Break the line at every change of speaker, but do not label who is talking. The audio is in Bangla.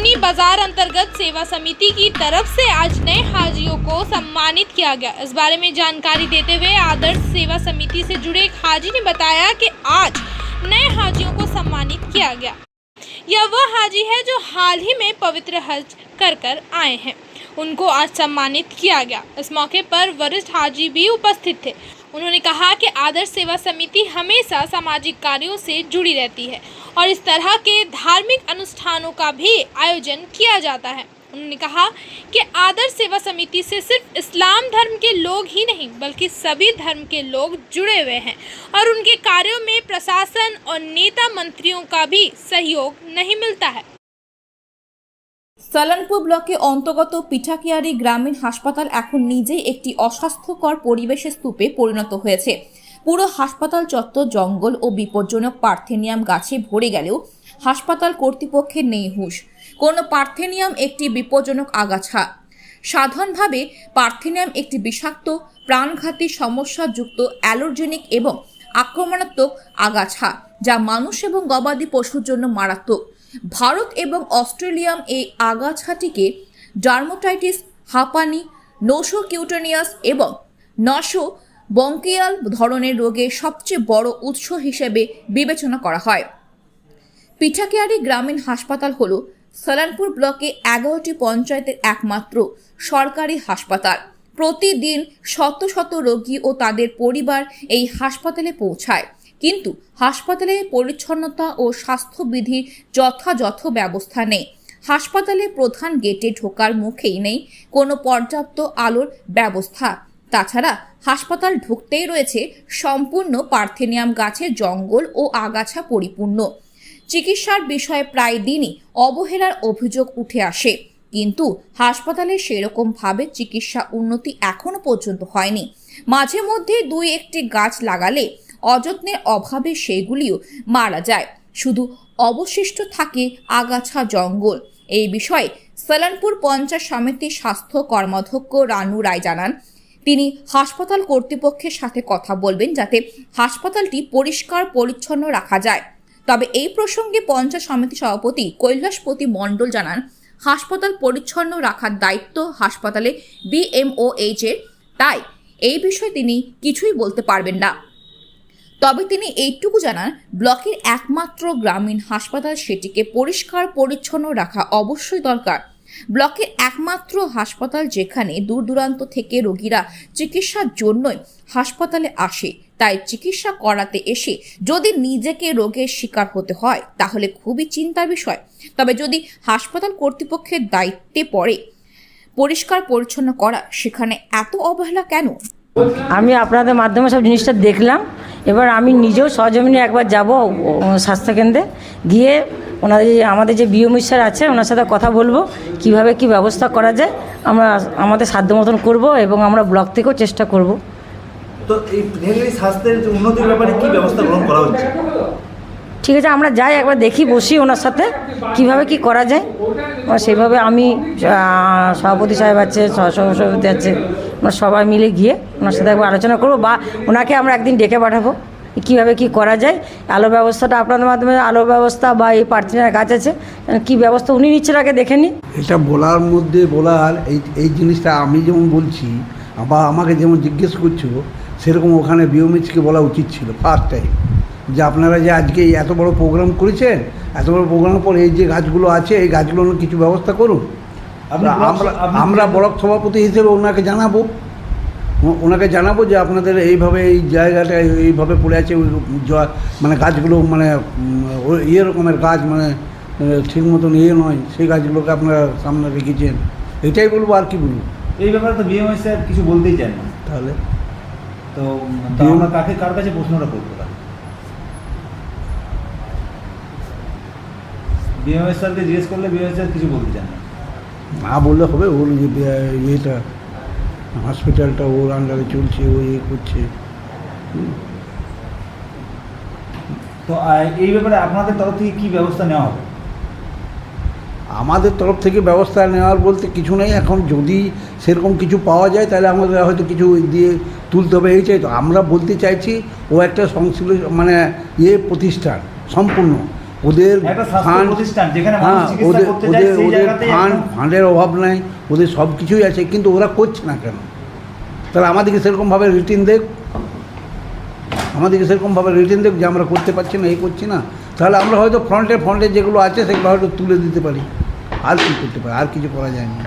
सोनी बाज़ार अंतर्गत सेवा समिति की तरफ़ से आज नए हाजियों को सम्मानित किया गया। इस बारे में जानकारी देते हुए आदर्श सेवा समिति से जुड़े एक हाजी ने बताया कि आज नए हाजियों को सम्मानित किया गया। यह वह हाजी है जो हाल ही में पवित्र हज कर कर आए हैं। उनको आज सम्मानित किया गया। इस मौके पर वरिष्ठ हाजी भी उपस्थित थे। उन्होंने कहा कि आदर्श सेवा समिति हमेशा सामाजिक कार्यों से जुड़ी रहती है और इस तरह के धार्मिक अनुष्ठानों का भी आयोजन किया जाता है। उन्होंने कहा कि आदर्श सेवा समिति से सिर्फ़ इस्लाम धर्म के लोग ही नहीं, बल्कि सभी धर्म के लोग जुड़े हुए हैं और उनके कार्यों में प्रशासन और नेता मंत्रियों का भी सहयोग नहीं मिलता है।
সালানপুর ব্লকে অন্তর্গত পিঠাকিয়ারি গ্রামীণ হাসপাতাল এখন নিজেই একটি অস্বাস্থ্যকর পরিবেশের স্তূপে পরিণত হয়েছে। পুরো হাসপাতাল চত্বর জঙ্গল ও বিপজ্জনক পার্থেনিয়াম গাছে ভরে গেলেও হাসপাতাল কর্তৃপক্ষের নেই হুঁশ। কোনো পার্থেনিয়াম একটি বিপজ্জনক আগাছা। সাধারণভাবে পার্থেনিয়াম একটি বিষাক্ত, প্রাণঘাতী, সমস্যাযুক্ত, অ্যালার্জেনিক এবং আক্রমণাত্মক আগাছা, যা মানুষ এবং গবাদি পশুর জন্য মারাত্মক। ভারত এবং অস্ট্রেলিয়াম এই আগাছাটিকে ডার্মোটাইটিস, হাঁপানি কিউটোনিয়াস এবং নশো বঙ্কিয়াল ধরনের রোগের সবচেয়ে বড় উৎস হিসেবে বিবেচনা করা হয়। পিঠাকিয়ারি গ্রামীণ হাসপাতাল হল সালানপুর ব্লকে এগারোটি পঞ্চায়েতের একমাত্র সরকারি হাসপাতাল। প্রতিদিন শত শত রোগী ও তাদের পরিবার এই হাসপাতালে পৌঁছায়। কিন্তু হাসপাতালে পরিচ্ছন্নতা ও স্বাস্থ্যবিধির যথাযথ ব্যবস্থা নেই। হাসপাতালে প্রধান গেটে ঢোকার মুখেই নেই কোনো পর্যাপ্ত আলোর ব্যবস্থা। তাছাড়া হাসপাতাল ঢুকতেই রয়েছে সম্পূর্ণ পার্থেনিয়াম গাছের জঙ্গল ও আগাছা পরিপূর্ণ। চিকিৎসার বিষয়ে প্রায় দিনই অবহেলার অভিযোগ উঠে আসে। কিন্তু হাসপাতালে সেরকমভাবে চিকিৎসা উন্নতি এখনও পর্যন্ত হয়নি। মাঝে মধ্যে দুই একটি গাছ লাগালে অযত্নের অভাবে সেগুলিও মারা যায়। শুধু অবশিষ্ট থাকে আগাছা জঙ্গল। এই বিষয়ে সালানপুর পঞ্চায়েত সমিতির স্বাস্থ্য কর্মাধ্যক্ষ রানু রায় জানান। তিনি হাসপাতাল কর্তৃপক্ষের সাথে কথা বলবেন যাতে হাসপাতালটি পরিষ্কার, পরিচ্ছন্ন রাখা যায়। তবে এই প্রসঙ্গে পঞ্চায়েত সমিতি সভাপতি কৈলাসপতি মণ্ডল জানান, হাসপাতাল পরিচ্ছন্ন রাখার দায়িত্ব হাসপাতালে বিএমওএইচ এর তাই এই বিষয়ে তিনি কিছুই বলতে পারবেন না। তবে তিনি এইটুকু জানান, ব্লকের একমাত্র গ্রামীণ হাসপাতাল সেটিকে পরিষ্কার, পরিচ্ছন্ন রাখা অবশ্যই দরকার। ব্লকের একমাত্র হাসপাতাল যেখানে দূর দূরান্ত থেকে রোগীরা চিকিৎসার জন্যই হাসপাতালে আসে, তাই চিকিৎসা করাতে এসে যদি নিজেকে রোগের শিকার হতে হয়, তাহলে খুবই চিন্তার বিষয়। তবে যদি হাসপাতাল কর্তৃপক্ষের দায়িত্বে পড়ে, পরিষ্কার, পরিচ্ছন্ন করা, সেখানে এত অবহেলা কেন?
আমি আপনাদের মাধ্যমে সব জিনিসটা দেখলাম। এবার আমি নিজেও সহজমিনে একবার যাব স্বাস্থ্যকেন্দ্রে গিয়ে ওনাদের যে আমাদের যে বিওমি স্যার আছে ওনার সাথে কথা বলব কীভাবে কি ব্যবস্থা করা যায়। আমরা আমাদের সাধ্য মতন করব এবং আমরা ব্লক থেকেও চেষ্টা করব।
তো এই স্বাস্থ্যের যে উন্নতির ব্যাপারে কি ব্যবস্থা গ্রহণ করা হচ্ছে?
ঠিক আছে আমরা যাই একবার দেখি বসি ওনার সাথে কীভাবে কি করা যায়। সেইভাবে আমি সভাপতি সাহেব আছে সহসভাপতি আছে আমরা সবাই মিলে গিয়ে ওনার সাথে একবার আলোচনা করব বা ওনাকে আমরা একদিন ডেকে পাঠাবো কীভাবে কি করা যায়। আলো ব্যবস্থাটা আপনাদের মাধ্যমে আলো ব্যবস্থা বা এই প্রার্থনার কাজ আছে কি ব্যবস্থা উনি নিচ্ছেন আগে দেখে নিন।
এটা বলার মধ্যে বলার এই এই জিনিসটা আমি যেমন বলছি বা আমাকে যেমন জিজ্ঞেস করছ সেরকম ওখানে বিওমিচকে বলা উচিত ছিল ফার্স্ট টাইম যে আপনারা যে আজকে এই এত বড় প্রোগ্রাম করেছেন এত বড় প্রোগ্রামের পর এই যে গাছগুলো আছে এই গাছগুলোর কিছু ব্যবস্থা করুন। আমরা আমরা ব্লক সভাপতি হিসেবে ওনাকে জানাব। ওনাকে জানাব যে আপনাদের এইভাবে এই জায়গাটা এইভাবে পড়ে আছে মানে গাছগুলো মানে ইয়ে রকমের গাছ মানে ঠিক মতন ইয়ে নয় সেই গাছগুলোকে আপনারা সামনে রেখেছেন। এটাই বলব আর কি বলব?
এই ব্যাপারে তো বিএমআই স্যার কিছু বলতেই চান না।
তাহলে?
তো আমরা কাকে কার কাছে প্রশ্নটা করব বিএমআই স্যারকে জিজ্ঞেস করলে বিএমআই স্যার কিছু বলতে চান না?
না বললে হবে ওর ইয়েটা হসপিটালটা ওর আন্ডারে চলছে ও ইয়ে করছে।
তো এই ব্যাপারে আপনাদের তরফ থেকে কি ব্যবস্থা নেওয়া হবে?
আমাদের তরফ থেকে ব্যবস্থা নেওয়ার বলতে কিছু নেই। এখন যদি সেরকম কিছু পাওয়া যায় তাহলে আমাদের হয়তো কিছু দিয়ে তুলতে হবে। এই চাই তো আমরা বলতে চাইছি ও একটা সংশ্লিষ্ট মানে ইয়ে প্রতিষ্ঠান সম্পূর্ণ। ওদের ফান্ড হ্যাঁ ওদের ওদের ওদের ফান্ড ফান্ডের অভাব নাই ওদের সব কিছুই আছে কিন্তু ওরা করছে না কেন? তাহলে আমাদেরকে সেরকমভাবে রিটিন দেখ। আমাদেরকে সেরকমভাবে রিটিন দেখ যে আমরা করতে পারছি না এই করছি না। তাহলে আমরা হয়তো ফ্রন্টে ফ্রন্টে যেগুলো আছে সেগুলো হয়তো তুলে দিতে পারি। আর কি করতে পারি? আর কিছু করা যায় না।